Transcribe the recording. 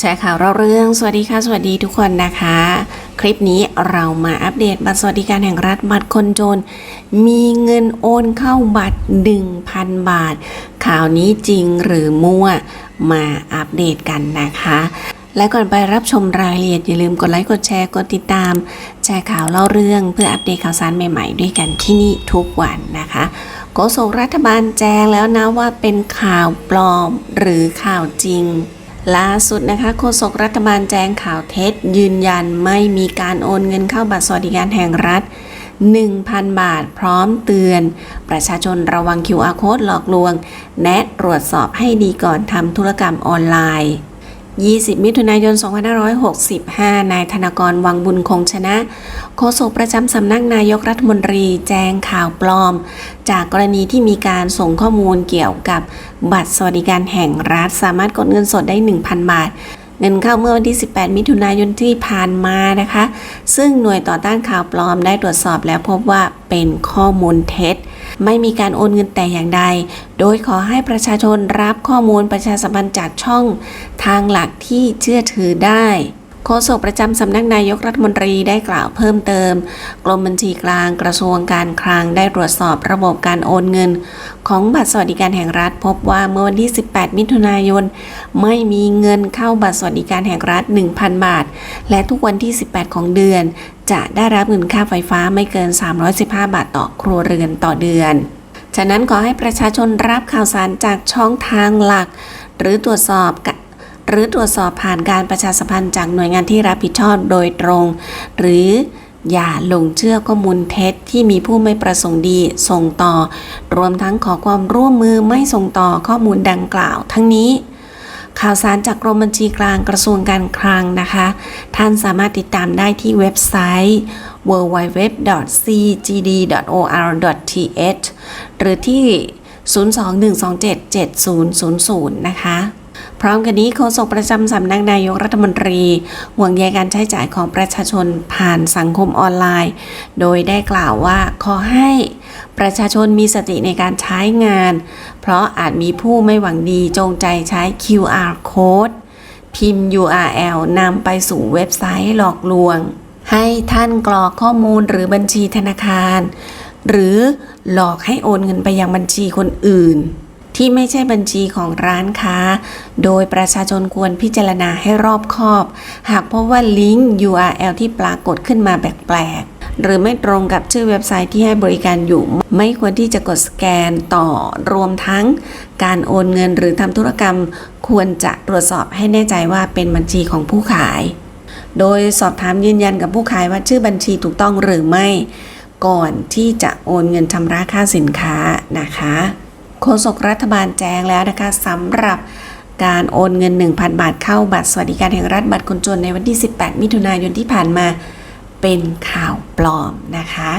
แชร์ข่าวเราเรื่อง สวัสดีค่ะ สวัสดีทุกคนนะคะ คลิปนี้เรามาอัปเดตบัตรสวัสดิการแห่งรัฐบัตรคนจน มีเงินโอนเข้าบัตร 1,000 บาท ข่าวนี้จริงหรือมั่วมาอัปเดตกันนะคะ และก่อนไปรับชมรายละเอียดอย่าลืมกดไลค์กดแชร์กดติดตาม แชร์ข่าวเล่าเรื่องเพื่ออัปเดตข่าวสารใหม่ๆ ด้วยกันที่นี่ทุกวันนะคะโฆษกรัฐบาลแจ้งแล้วนะว่าเป็นข่าวปลอมหรือข่าวจริง ล่าสุดนะคะโฆษกรัฐบาลแจ้งข่าวเท็จ ยืนยันไม่มีการโอนเงินเข้าบัตรสวัสดิการแห่งรัฐ 1,000 บาทพร้อมเตือน ประชาชนระวัง QR code หลอกลวง แนะตรวจสอบให้ดีก่อนทำธุรกรรมออนไลน์ 20 มิถุนายน 2565 นายธนากรวังบุญคงชนะ โฆษกประจำสำนักนายกรัฐมนตรีแจ้งข่าวปลอม จากกรณีที่มีการส่งข้อมูลเกี่ยวกับบัตรสวัสดิการแห่งรัฐสามารถกดเงินสดได้ 1,000 บาทเงินเข้าเมื่อวันที่ 18 มิถุนายนที่ผ่านมานะคะ ซึ่งหน่วยต่อต้านข่าวปลอมได้ตรวจสอบแล้วพบว่าเป็นข้อมูลเท็จ ไม่มีการโอนเงินแต่อย่างใด โดยขอให้ประชาชนรับข้อมูลประชาสัมพันธ์จากช่องทางหลักที่เชื่อถือได้โฆษกประจำสำนักนายกรัฐมนตรีได้กล่าวเพิ่มเติม กรมบัญชีกลางกระทรวงการคลังได้ตรวจสอบระบบการโอนเงิน ของบัตรสวัสดิการแห่งรัฐ พบว่าเมื่อวันที่ 18 มิถุนายน ไม่มีเงินเข้าบัตรสวัสดิการแห่งรัฐ 1,000 บาท และทุกวันที่ 18 ของเดือน จะได้รับเงินค่าไฟฟ้าไม่เกิน 315 บาทต่อครัวเรือนต่อเดือน ฉะนั้นขอให้ประชาชนรับข่าวสารจากช่องทางหลัก หรือตรวจสอบหรือตรวจสอบผ่านการประชาสัมพันธ์จากหน่วยงานที่รับผิดชอบโดยตรง หรืออย่าหลงเชื่อข้อมูลเท็จที่มีผู้ไม่ประสงค์ดีส่งต่อ รวมทั้งขอความร่วมมือไม่ส่งต่อข้อมูลดังกล่าว ทั้งนี้ ข่าวสารจากกรมบัญชีกลางกระทรวงการคลังนะคะ ท่านสามารถติดตามได้ที่เว็บไซต์ www.cgd.or.th หรือที่ 021277000 นะคะ พร้อมกันนี้โฆษกประจำสำนักนายกรัฐมนตรี ห่วงใยการใช้จ่ายของประชาชนผ่านสังคมออนไลน์ โดยได้กล่าวว่าขอให้ประชาชนมีสติในการใช้งาน เพราะอาจมีผู้ไม่หวังดีจงใจใช้ QR code พิมพ์ URL นำไปสู่เว็บไซต์หลอกลวง ให้ท่านกรอกข้อมูลหรือบัญชีธนาคาร หรือหลอกให้โอนเงินไปยังบัญชีคนอื่น ที่ไม่ใช่บัญชีของร้านค้า โดยประชาชนควรพิจารณาให้รอบคอบ หากพบว่าลิงก์ URL ที่ปรากฏขึ้นมาแปลกๆ หรือไม่ตรงกับชื่อเว็บไซต์ที่ให้บริการอยู่ ไม่ควรที่จะกดสแกนต่อรวมทั้ง การโอนเงินหรือทำธุรกรรม ควรจะตรวจสอบให้แน่ใจว่าเป็นบัญชีของผู้ขาย โดยสอบถามยืนยันกับผู้ขายว่าชื่อบัญชีถูกต้องหรือไม่ ก่อนที่จะโอนเงินชำระค่าสินค้านะคะ โฆษกรัฐบาลแจ้งแล้วนะคะสำหรับการโอนเงิน 1,000 บาทเข้าบัตรสวัสดิการแห่งรัฐบัตรคนจนในวันที่ 18 มิถุนายนที่ผ่านมาเป็นข่าวปลอมนะคะ